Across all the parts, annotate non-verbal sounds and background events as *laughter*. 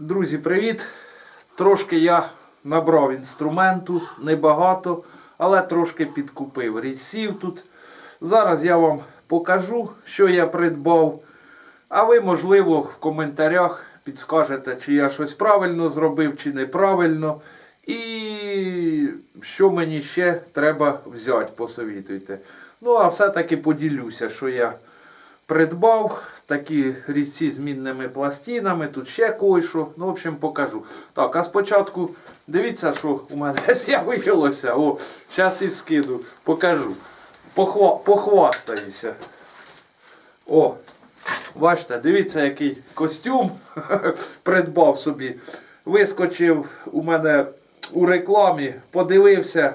Друзі, привіт! Трошки я набрав інструменту, небагато, але трошки підкупив різців тут. Зараз я вам покажу, що я придбав. А ви, можливо, в коментарях підскажете, чи я щось правильно зробив, чи неправильно. І що мені ще треба взяти, посовітуйте. Ну, а все-таки поділюся, що я придбав такі різці з мінними пластинами, тут ще кое-що. Ну, в общем, покажу. Так, а спочатку дивіться, що у мене *laughs* з'явилося. О, зараз і скину, покажу. Похва... Похвастаюся. О, бачите, дивіться, який костюм *laughs* придбав собі. Вискочив у мене у рекламі, подивився.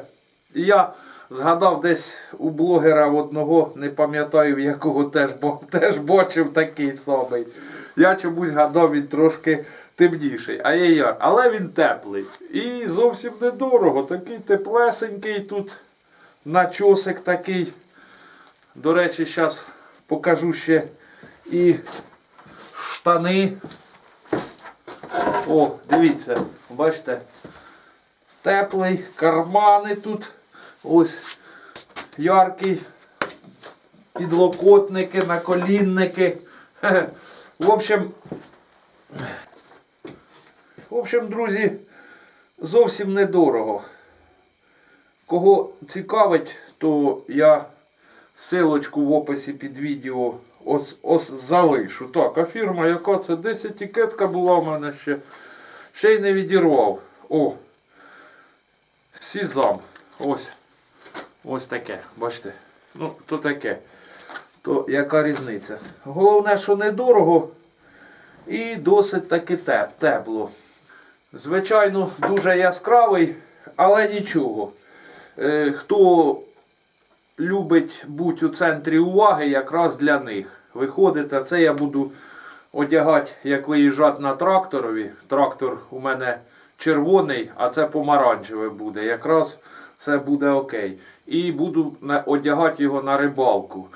І я згадав десь у блогера одного, не пам'ятаю, якого теж, *laughs* теж бачив такий самий. Я чомусь гадав, він трошки темніший. А я я. Але він теплий. І зовсім недорого. Такий теплесенький тут начосик такий. До речі, зараз покажу ще і штани. О, дивіться, бачите, теплий, кармани тут. Ось яркий, підлокотники, наколінники. В общем, в общем, друзі, зовсім недорого. Кого цікавить, то я силочку в описі під відео ос, ос залишу. Так, а фірма, яка це? Десь етикетка була в мене ще. Ще й не відірвав. О! Сізам. Ось. Ось таке. Бачите? Ну, то таке. То яка різниця? Головне, що недорого і досить таки те- тепло. Звичайно, дуже яскравий, але нічого. Е, хто любить бути у центрі уваги, якраз для них. Виходите, це я буду одягати, як виїжджати на тракторові. Трактор у мене червоний, а це помаранчеве буде. Якраз все буде окей. І буду одягати його на рибалку.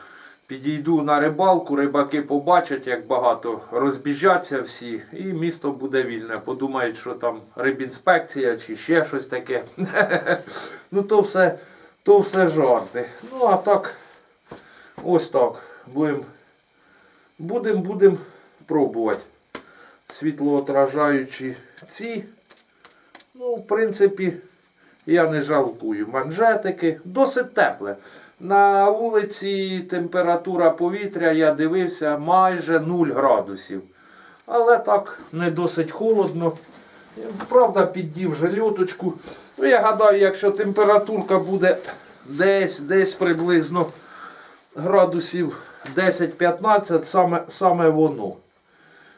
Підійду на рибалку, рибаки побачать, як багато розбіжаться всі, і місто буде вільне. Подумають, що там рибінспекція чи ще щось таке. *laughs* ну то все, то все жарти. Ну а так, ось так. Будемо будем, пробувати. Світлоотражаючі ці. Ну, в принципі, я не жалкую. Манжетики досить тепле. На вулиці температура повітря, я дивився, майже 0 градусів. Але так не досить холодно. Правда, піддів жальоточку. Ну, я гадаю, якщо температурка буде десь, десь приблизно градусів 10-15, саме, саме воно.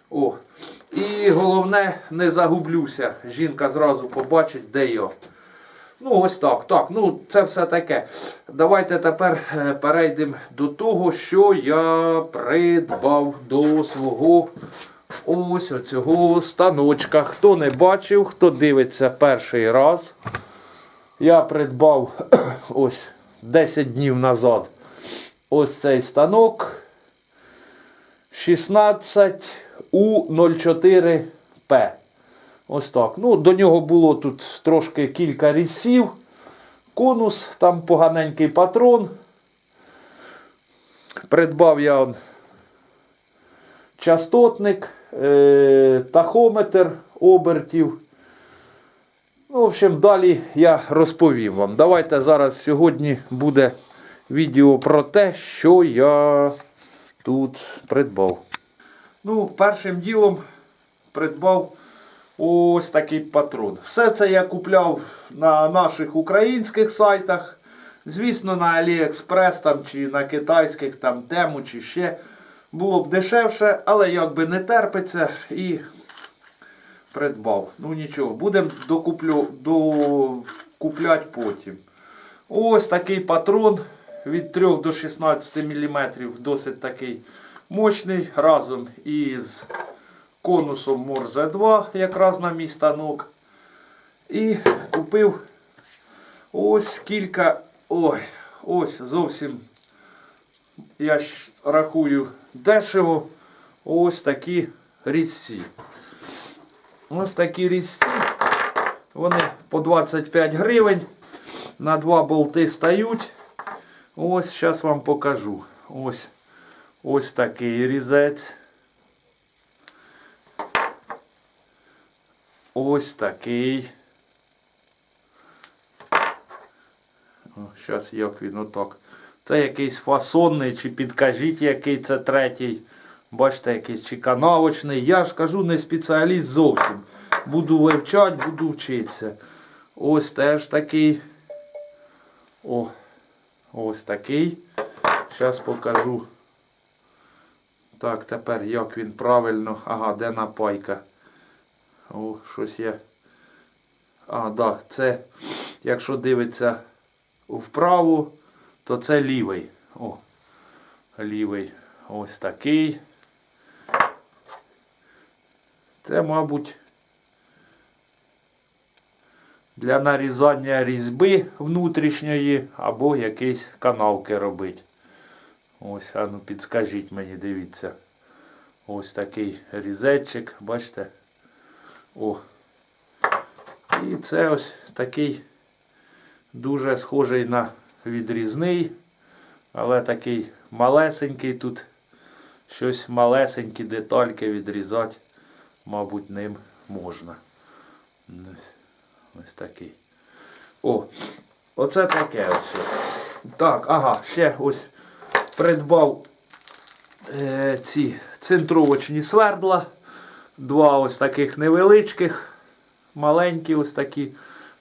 О. І головне, не загублюся. Жінка зразу побачить, де я. Ну, ось так. Так, ну це все таке. Давайте тепер е, перейдемо до того, що я придбав до свого ось оцього станочка. Хто не бачив, хто дивиться перший раз. Я придбав *clears throat* ось 10 днів назад ось цей станок 16 У04П. Ось так. Ну, До нього було тут трошки кілька різців. Конус, там поганенький патрон. Придбав я он частотник, е- тахометр обертів. Ну, в общем, далі я розповім вам. Давайте зараз сьогодні буде відео про те, що я тут придбав. Ну, першим ділом придбав ось такий патрон. Все це я купляв на наших українських сайтах. Звісно, на AliExpress там, чи на китайських там тему, чи ще було б дешевше, але якби не терпиться і придбав. Ну нічого, будемо докуплю, докупляти потім. Ось такий патрон від 3 до 16 мм, досить такий мощний, разом із конусом Морзе 2, якраз на мій станок. І купив ось кілька. Ой, ось зовсім я ж рахую дешево. Ось такі різці. Ось такі різці. Вони по 25 гривень. На два болти стають. Ось зараз вам покажу. Ось, ось такий різець. Ось такий. Зараз як він отак. Це якийсь фасонний, чи підкажіть, який це третій. Бачите, якийсь чи канавочний. Я ж кажу, не спеціаліст зовсім. Буду вивчати, буду вчитися. Ось теж такий. О, ось такий. Зараз покажу. Так, тепер як він правильно. Ага, де напайка? О, щось є. А, да, це, якщо дивиться вправо, то це лівий. О, лівий. Ось такий. Це, мабуть, для нарізання різьби внутрішньої або якісь канавки робити. Ось, а ну підскажіть мені, дивіться. Ось такий різечик, бачите? О. І це ось такий дуже схожий на відрізний, але такий малесенький тут. Щось малесенькі детальки відрізати, мабуть, ним можна. Ось, ось такий. О, оце таке ось. Так, ага, ще ось придбав е, ці центровочні свердла. Два ось таких невеличких, маленькі ось такі,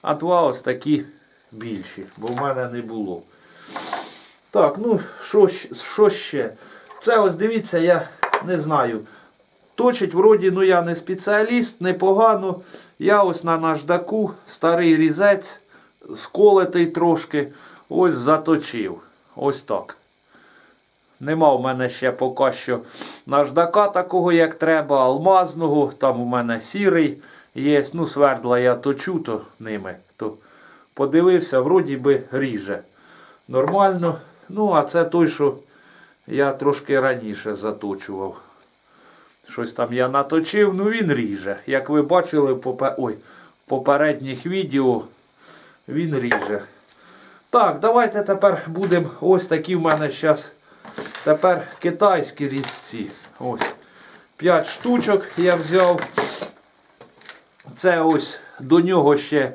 а два ось такі більші, бо в мене не було. Так, ну що, що ще? Це ось дивіться, я не знаю. Точить, вроді, ну я не спеціаліст, непогано. Я ось на наждаку старий різець, сколотий трошки, ось заточив. Ось так. Нема в мене ще поки що наждака такого, як треба, алмазного. Там у мене сірий є. Ну, свердла я точу то ними. То подивився, вроді би ріже. Нормально. Ну, а це той, що я трошки раніше заточував. Щось там я наточив, ну він ріже. Як ви бачили в. Попередніх відео, він ріже. Так, давайте тепер будемо. Ось такі в мене зараз. Тепер китайські різці. Ось. 5 штучок я взяв. Це ось до нього ще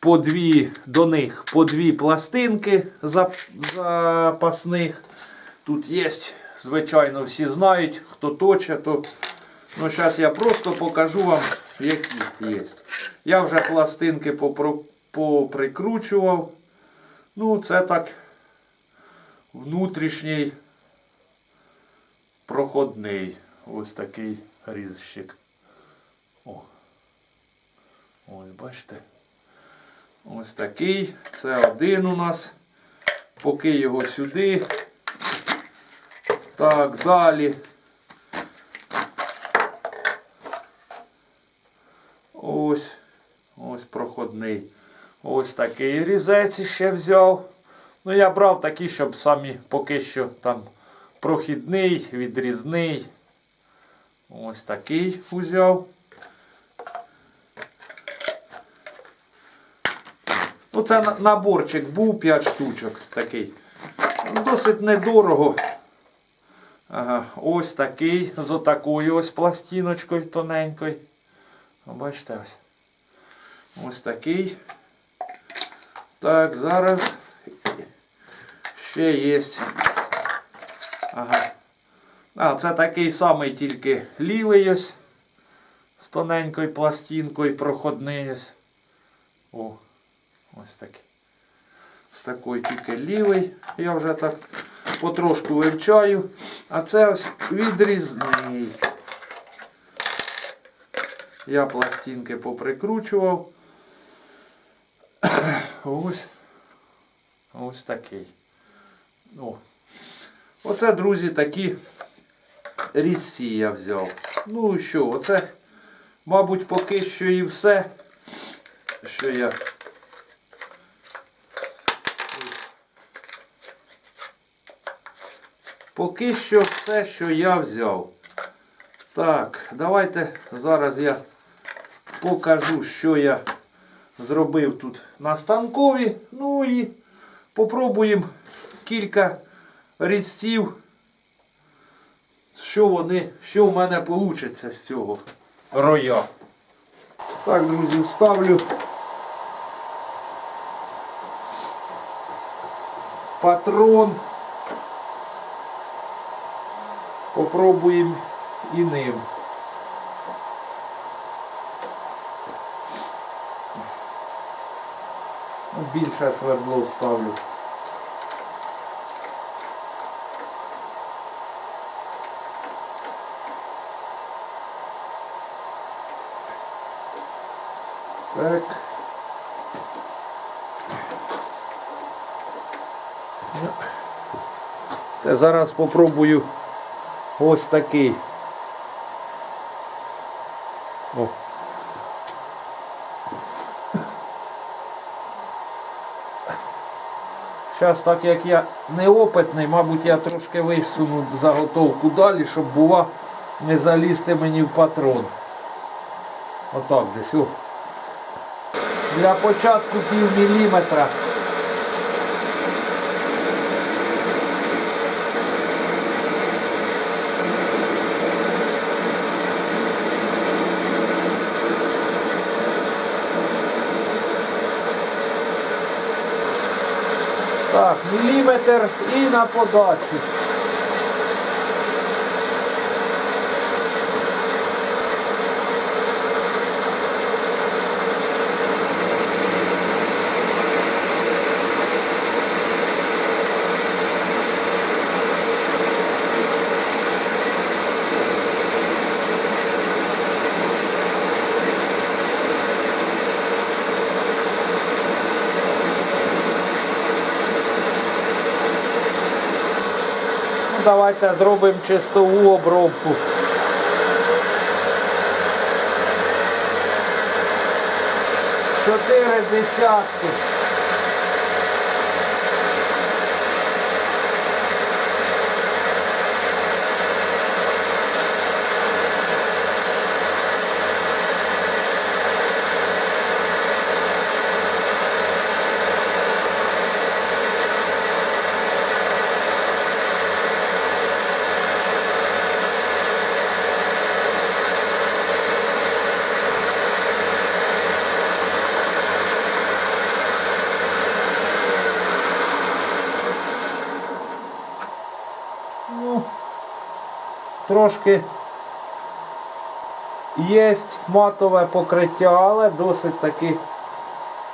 по дві, до них по дві пластинки запасних. Тут є, звичайно, всі знають, хто точе, то. Ну, зараз я просто покажу вам, які є. Я вже пластинки поприкручував. Ну, це так внутрішній проходний. Ось такий різщик. О. Ось, бачите. Ось такий. Це один у нас. Поки його сюди. Так, далі. Ось. Ось проходний. Ось такий різець ще взяв. Ну, я брав такі, щоб самі поки що там прохідний, відрізний. Ось такий узяв. Ну, це наборчик був 5 штучок такий. Ну, Досить недорого. Ага, ось такий з отакою ось пластиночкою тоненькою. Бачите ось. Ось такий. Так, зараз ще є. Ага. А, це такий самий тільки лівий ось. З тоненькою пластинкою проходний ось. О, ось такий. З такою тільки лівий. Я вже так потрошку вивчаю. А це ось відрізний. Я пластинки поприкручував. Ось. Ось такий. О. Оце, друзі, такі різці я взяв. Ну що, оце, мабуть, поки що і все, що я. Поки що все, що я взяв. Так, давайте зараз я покажу, що я зробив тут на станкові. Ну і попробуємо кілька різців, що вони, що в мене вийде з цього роя. Так, друзі, вставлю патрон. Попробуємо і ним. Ну, Більше свердло вставлю. Так. Ну. Та зараз попробую ось такий. О. Зараз, так як я неопитний, мабуть, я трошки висуну заготовку далі, щоб була не залізти мені в патрон. Отак десь. О. Для початку пів міліметра. Так, міліметр і на подачу. Давайте зробимо чистову обробку. Чотири десятки. Трошки є матове покриття, але досить таки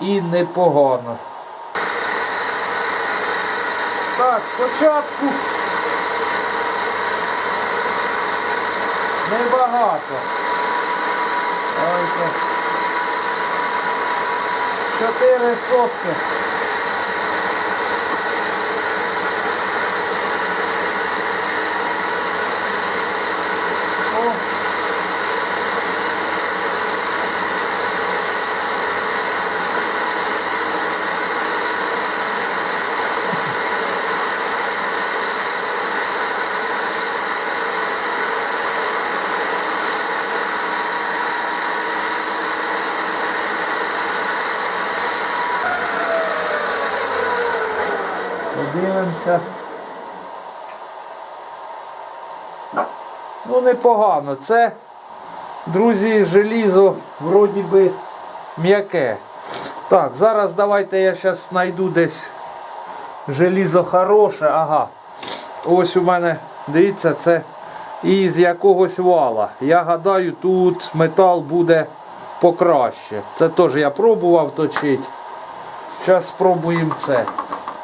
і непогано. Так, спочатку небагато. Чотири сотки. О. Подивимося. Ну, непогано. Це, друзі, желізо вроді би м'яке. Так, зараз давайте я зараз знайду десь желізо хороше. Ага. Ось у мене, дивіться, це із якогось вала. Я гадаю, тут метал буде покраще. Це теж я пробував точити. Зараз спробуємо це.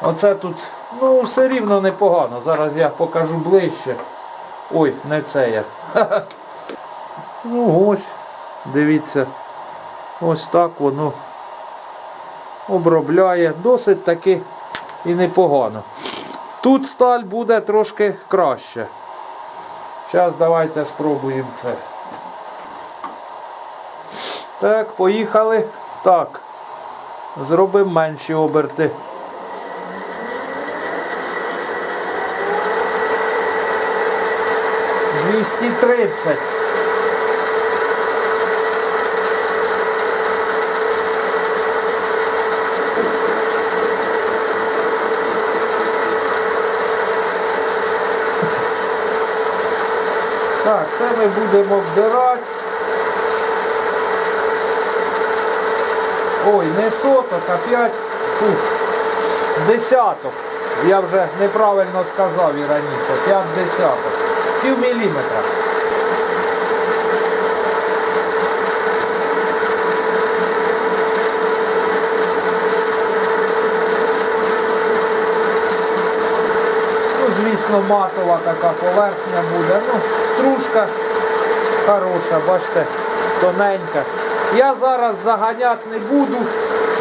Оце тут, ну, все рівно непогано. Зараз я покажу ближче. Ой, не це я. *laughs* Ну ось, дивіться, ось так воно обробляє. Досить таки і непогано. Тут сталь буде трошки краще. Зараз давайте спробуємо це. Так, поїхали. Так. Зробимо менші оберти. 230. Так, це ми будемо вбирати. Ой, не соток, а п'ять, десяток. Я вже неправильно сказав і раніше, п'ять десяток. Пів міліметра. Ну, звісно, матова така поверхня буде. Ну, стружка хороша, бачите, тоненька. Я зараз заганяти не буду,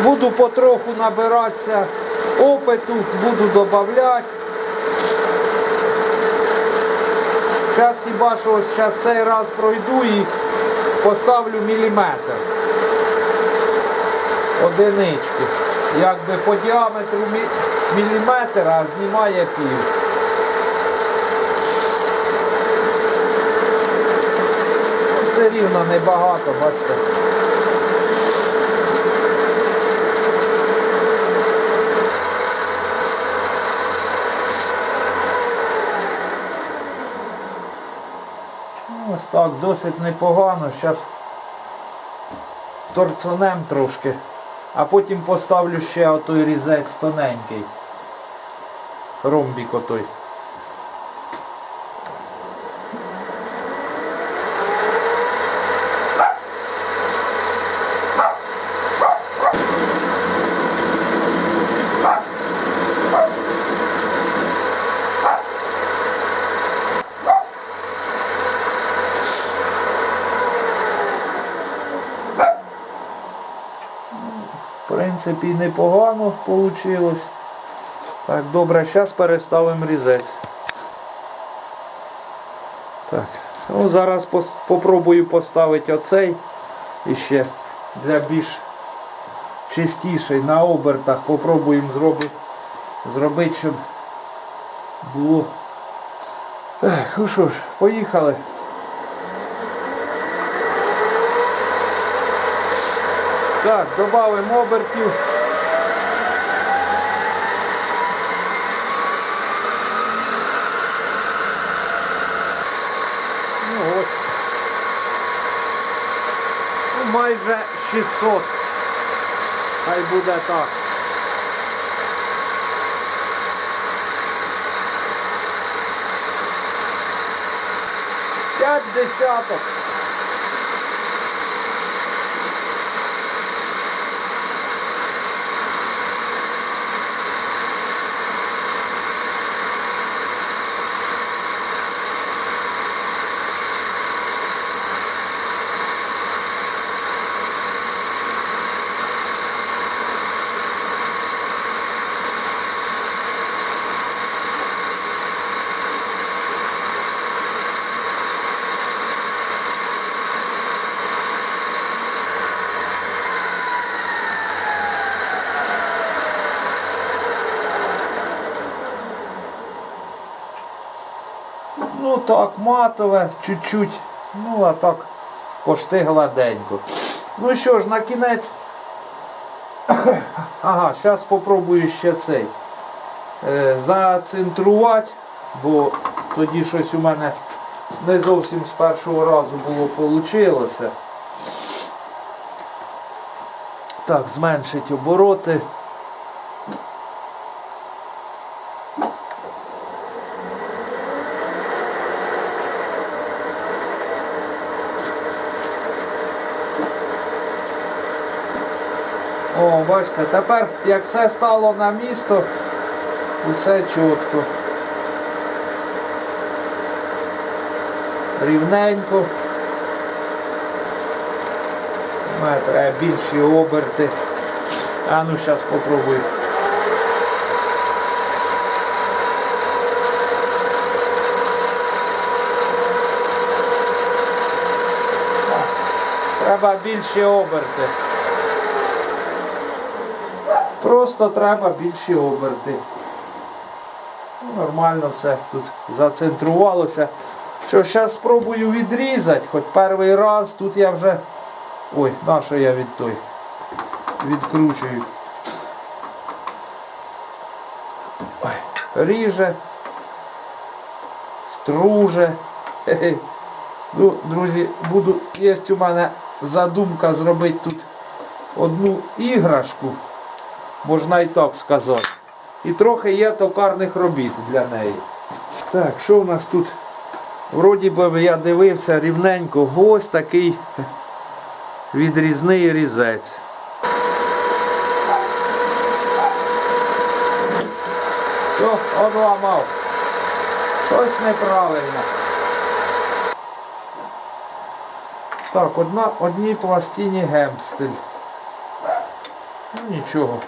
буду потроху набиратися опиту, буду додавати. Зараз хіба що зараз цей раз пройду і поставлю міліметр. Одиничку. Якби по діаметру мі- міліметр, а знімає пів. Все рівно небагато, бачите. Так, досить непогано. Зараз торцунем трошки, а потім поставлю ще отой різець тоненький. Ромбік отой. В принципі, непогано вийшло. Так, добре, зараз переставимо різець. Так. Ну, зараз пос- поставити оцей і ще для більш чистіший на обертах. Попробуємо зробити, зробити, щоб було. Ех, ну що ж, поїхали. Так, додаємо обертів. Ну ось. Ну, майже 600. Хай буде так. П'ять десяток. Ну так, матове, чуть-чуть. Ну, а так пошти гладенько. Ну що ж, на кінець. *coughs* Ага, зараз спробую ще цей. Е, зацентрувати, бо тоді щось у мене не зовсім з першого разу було вийшло. Так, зменшить обороти. О, тепер як все стало на місто, усе чітко. Рівненько. Має треба більші оберти. А ну зараз попробую. Треба більші оберти. Просто треба більші оберти. Ну, Нормально все тут зацентрувалося. Що, зараз спробую відрізати, хоч перший раз тут я вже... Ой, на що я від той відкручую. Ой, ріже, струже. Ну, друзі, буду, є у мене задумка зробити тут одну іграшку, можна і так сказати. І трохи є токарних робіт для неї. Так, що у нас тут? Вроді би я дивився рівненько, ось такий відрізний різець. Що, одламав. Щось неправильно. Так, одна, одній пластині гемстель. Ну нічого.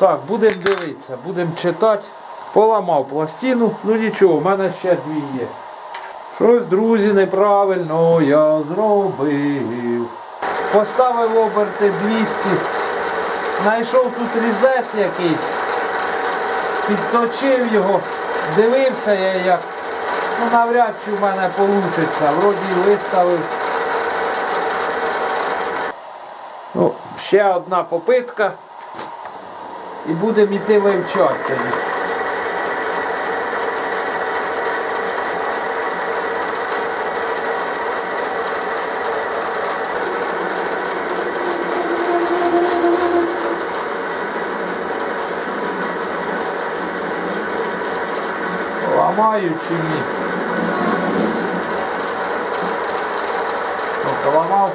Так, будемо дивитися, будемо читати. Поламав пластину, ну нічого, в мене ще дві є. Щось, друзі, неправильно я зробив. Поставив оберти 200. Знайшов тут різець якийсь. Підточив його, дивився я як. Ну навряд чи в мене вийде. Вроді виставив. Ну, ще одна попитка. І будемо йти вивчати. Ламаю чи ні? Ну, поламав.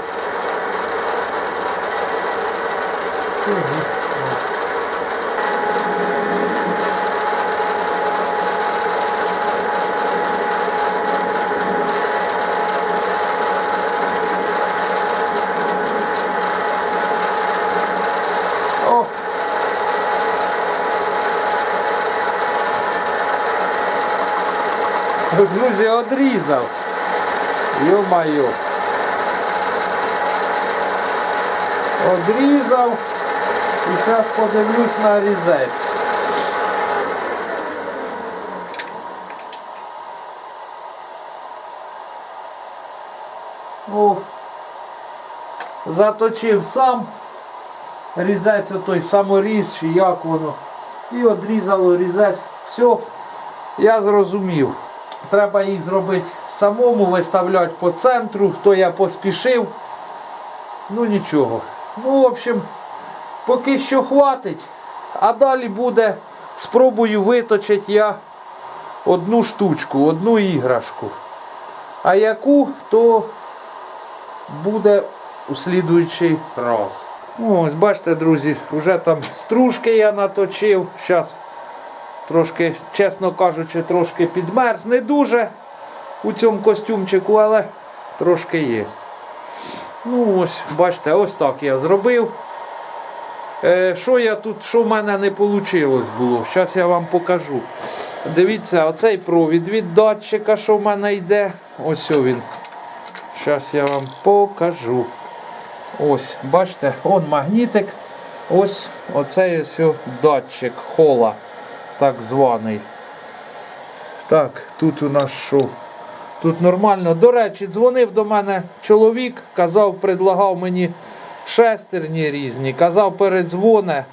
Чи ні? Ну. О! Друзі, одрізав. Йо-майо. Одрізав. І зараз подивлюсь на різець. О, заточив сам. Різець отой саморіз, чи як воно. І одрізало різець. Все, я зрозумів. Треба їх зробити самому, виставляти по центру, хто я поспішив. Ну нічого. Ну, в общем, поки що хватить. А далі буде, спробую виточити я одну штучку, одну іграшку. А яку, то буде у слідуючий раз. Ось бачите, друзі, вже там стружки я наточив. Зараз трошки, чесно кажучи, трошки підмерз. Не дуже у цьому костюмчику, але трошки є. Ну ось, бачите, ось так я зробив. Е, що я тут, що в мене не вийшло було? Зараз я вам покажу. Дивіться, оцей провід від датчика, що в мене йде. Ось він. Зараз я вам покажу. Ось, бачите, он магнітик. Ось оцей ось датчик хола, так званий. Так, тут у нас що? Тут нормально. До речі, дзвонив до мене чоловік, казав, предлагав мені шестерні різні. Казав, передзвоне,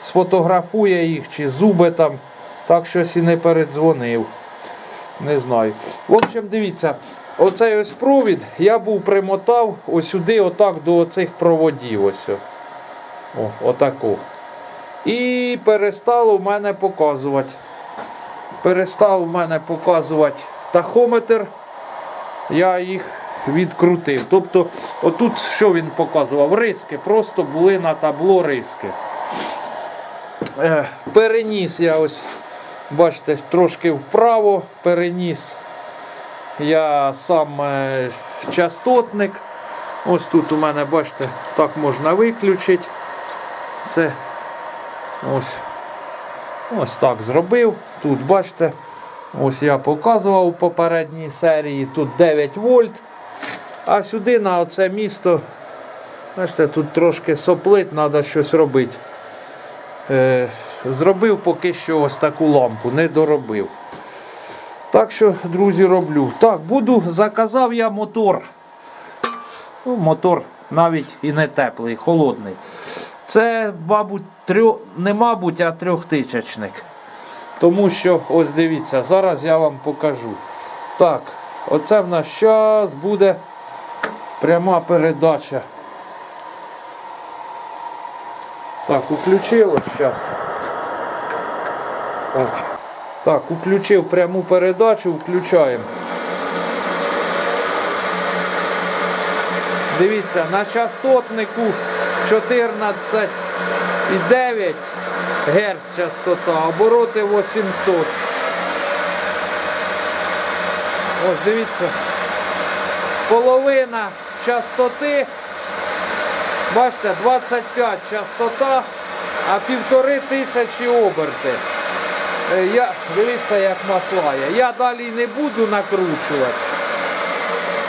сфотографує їх чи зуби там. Так щось і не передзвонив. Не знаю. В общем, дивіться, оцей ось провід я був примотав ось сюди, отак до оцих проводів. Ось. о. Отаку. І перестало в мене показувати. Перестав в мене показувати тахометр. Я їх відкрутив. Тобто, отут що він показував? Риски. Просто були на табло риски. Е, переніс я ось, бачите, трошки вправо переніс я сам е, частотник. Ось тут у мене, бачите, так можна виключити. Це ось, ось так зробив. Тут, бачите, ось я показував у попередній серії. Тут 9 вольт. А сюди на оце місто, бачите, тут трошки соплить, треба щось робити. Е, зробив поки що ось таку лампу, не доробив. Так що, друзі, роблю. Так, буду, заказав я мотор. Ну, мотор навіть і не теплий, холодний. Це, мабуть, трьох, не мабуть, а трьохтисячник. Тому що, ось дивіться, зараз я вам покажу. Так, Оце в нас зараз буде пряма передача. Так, включилось зараз. Так, включив пряму передачу, включаємо. Дивіться, на частотнику 14,9 Гц частота, обороти 800. Ось дивіться. Половина частоти. Бачите, 25 частота, а півтори тисячі оберти. Е, Я, дивіться, як маслає. Я далі не буду накручувати.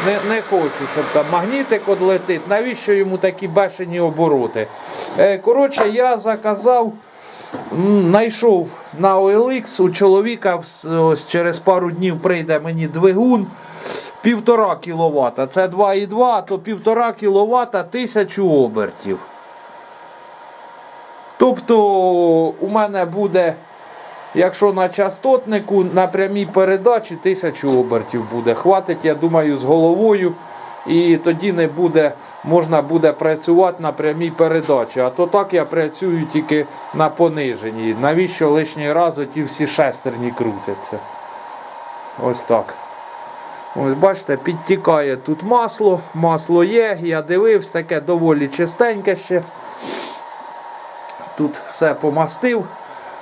Не, не хочу, щоб там магнітик одлетить. Навіщо йому такі бешені обороти? Е, коротше, я заказав, знайшов на OLX у чоловіка ось через пару днів прийде мені двигун. Півтора кіловата. Це 2,2, то півтора кіловата тисячу обертів. Тобто у мене буде, якщо на частотнику на прямій передачі тисячу обертів буде. Хватить, я думаю, з головою. І тоді не буде, можна буде працювати на прямій передачі. А то так я працюю тільки на пониженій. Навіщо лишній раз ті всі шестерні крутяться? Ось так. Ось бачите, підтікає тут масло, масло є, я дивився, таке доволі чистеньке ще. Тут все помастив,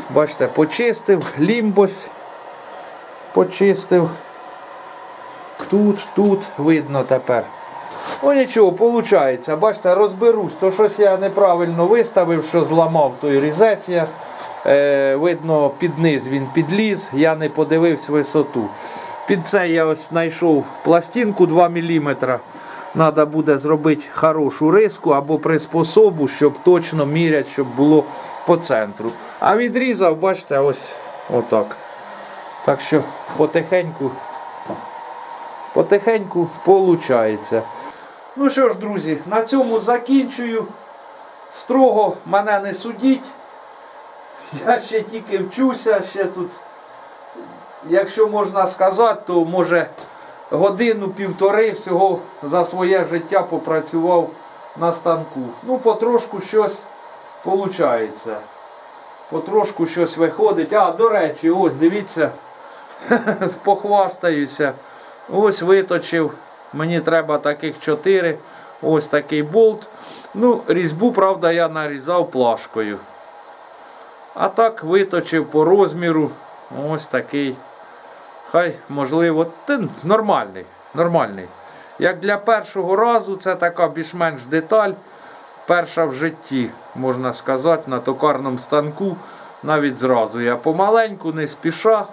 бачите, почистив, лімбось почистив. Тут, тут видно тепер. О, нічого, виходить. Бачите, розберусь. То щось я неправильно виставив, що зламав той різець. Я. Е, видно, під низ він підліз, я не подивився висоту. Під це я ось знайшов пластинку 2 мм. Треба буде зробити хорошу риску або приспособу, щоб точно міряти, щоб було по центру. А відрізав, бачите, ось отак. Так що потихеньку, потихеньку виходить. Ну що ж, друзі, на цьому закінчую. Строго мене не судіть. Я ще тільки вчуся, ще тут, якщо можна сказати, то може годину-півтори всього за своє життя попрацював на станку. Ну, потрошку щось виходить. Потрошку щось виходить. А, до речі, ось дивіться, *laughs* похвастаюся. Ось виточив. Мені треба таких 4. Ось такий болт. Ну, різьбу, правда, я нарізав плашкою. А так виточив по розміру. Ось такий. Хай, можливо, нормальний. нормальний. Як для першого разу, це така більш-менш деталь. Перша в житті, можна сказати, на токарному станку. Навіть зразу я помаленьку, не спіша.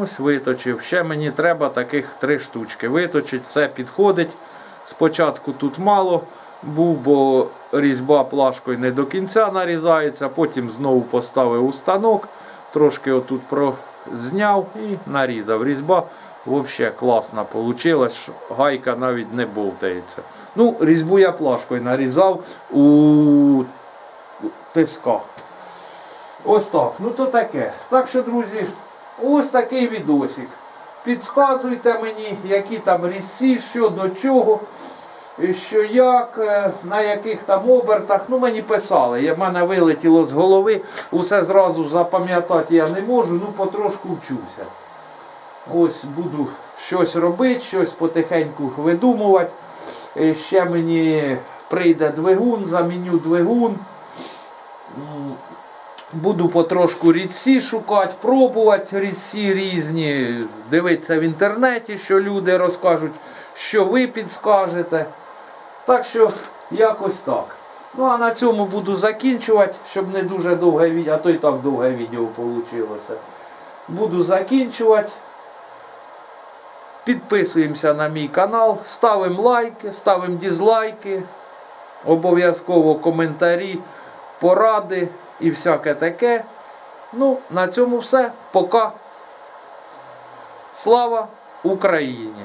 Ось виточив. Ще мені треба таких три штучки. Виточить, все підходить. Спочатку тут мало був, бо різьба плашкою не до кінця нарізається. Потім знову поставив у станок, трошки отут зняв і нарізав. Різьба взагалі класна вийшла. Гайка навіть не болтається. Ну, різьбу я плашкою нарізав у тисках. Ось так. Ну то таке. Так що, друзі, ось такий відосик. Підсказуйте мені, які там різці, що до чого, що як, е, на яких там обертах. Ну мені писали. В мене вилетіло з голови, усе зразу запам'ятати я не можу, ну потрошку вчуся. Ось буду щось робити, щось потихеньку видумувати. І ще мені прийде двигун, заміню двигун. Буду потрошку рідці шукати, пробувати рідці різні, дивитися в інтернеті, що люди розкажуть, що ви підскажете. Так що якось так. Ну а на цьому буду закінчувати, щоб не дуже довге відео, а то й так довге відео вийшло. Буду закінчувати. Підписуємося на мій канал, ставимо лайки, ставимо дізлайки, обов'язково коментарі, поради і всяке таке. Ну, на цьому все. Пока. Слава Україні!